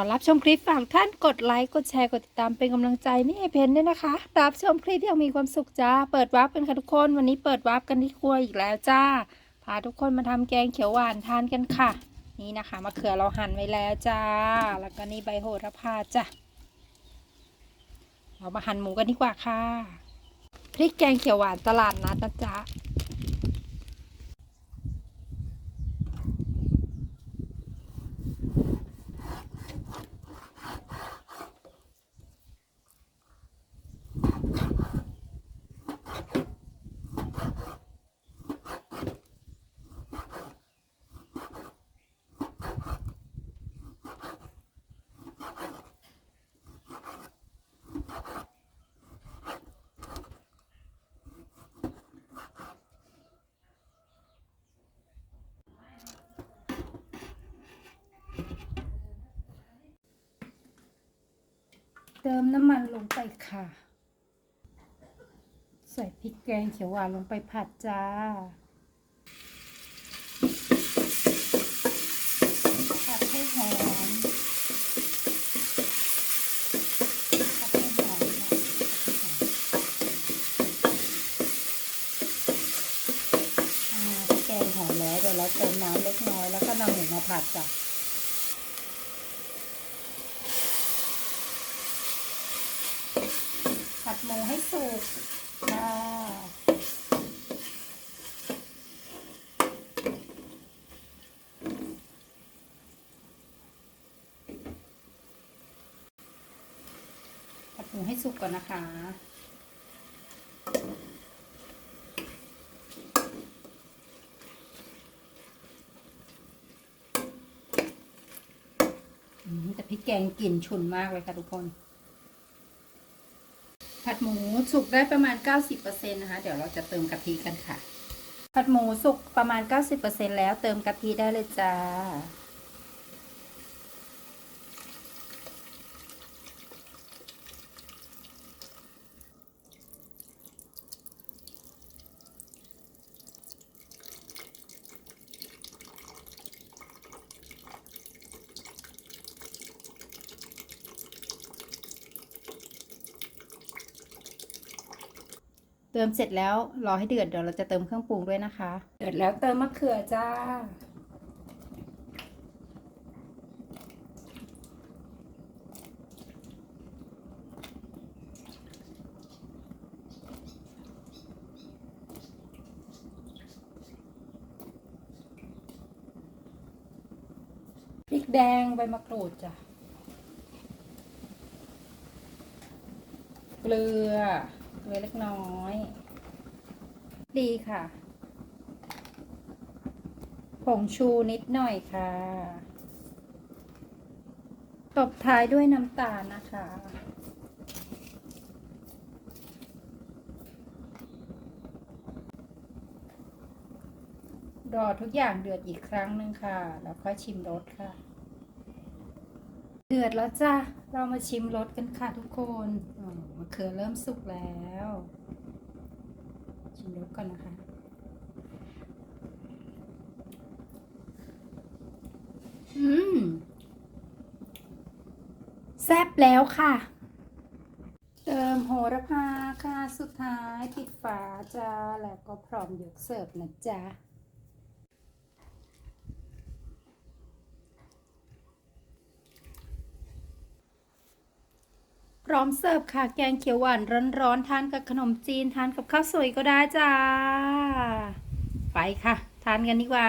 อนรับชมคลิปฝากท่านกดไลค์กดแชร์กดติดตามเป็นกำลังใจนี่ให้เพนด้วยนะคะ รับชมคลิปอย่างมีความสุขจ้า เปิดวาร์ปกันค่ะทุกคนวันนี้เปิดวาร์ปกันที่ครัวอีกแล้วจ้า พาทุกคนมาทำแกงเขียวหวานทานกันค่ะ นี่นะคะมะเขือเราหั่นไว้แล้วจ้า แล้วก็นี่ใบโหระพาจ้ะเรามาหั่นหมูกันดีกว่าค่ะพริกแกงเขียวหวานตลาดนัดนะจ๊ะ เติมน้ำมันลงไปค่ะ ใส่พริกแกงเขียวหวานลงไปผัดจ้า ผัดให้หอม ผัดให้หอมค่ะผัดให้หอมอ่าพริกแกงหอมแล้วเดี๋ยวเราเติมน้ำเล็กน้อยแล้วก็นำหมูมาผัดจ้ะผัดหมูให้สุกค่ะผัดหมูให้สุกก่อนนะคะ แต่พริกแกงกลิ่นฉุนมากเลยค่ะทุกคน ผัดหมูสุกได้ประมาณ 90%นะคะ เดี๋ยวเราจะเติมกะทิกันค่ะ ผัดหมูสุกประมาณ 90%แล้วเติมกะทิได้เลยจ้า เติมเสร็จแล้วรอให้เดือดเดี๋ยวเราจะเติมเครื่องปรุงด้วยนะคะ เดือดแล้วเติมมะเขือจ้า พริกแดงใบมะกรูดจ้ะ เกลือ เกลือเล็กน้อย ดีค่ะ ผงชูนิดหน่อยค่ะ ตบท้ายด้วยน้ำตาลนะคะรอทุกอย่างเดือดอีกครั้งหนึ่งค่ะ แล้วค่อยชิมรสค่ะ เดือดแล้วจ้าเรามาชิมรสกันค่ะทุกคนมะเขือเริ่มสุกแล้ว ชิมรสก่อนนะคะ อืม แซ่บแล้วค่ะ เติมโหระพาค่ะ สุดท้ายปิดฝาจ้า แล้วก็พร้อมยกเสิร์ฟนะจ๊ะ ร้อมเสิร์ฟค่ะ แกงเขียวหวานร้อนๆทานกับขนมจีนทานกับข้าวสวยก็ได้จ้า ไปค่ะ ทานกันดีกว่า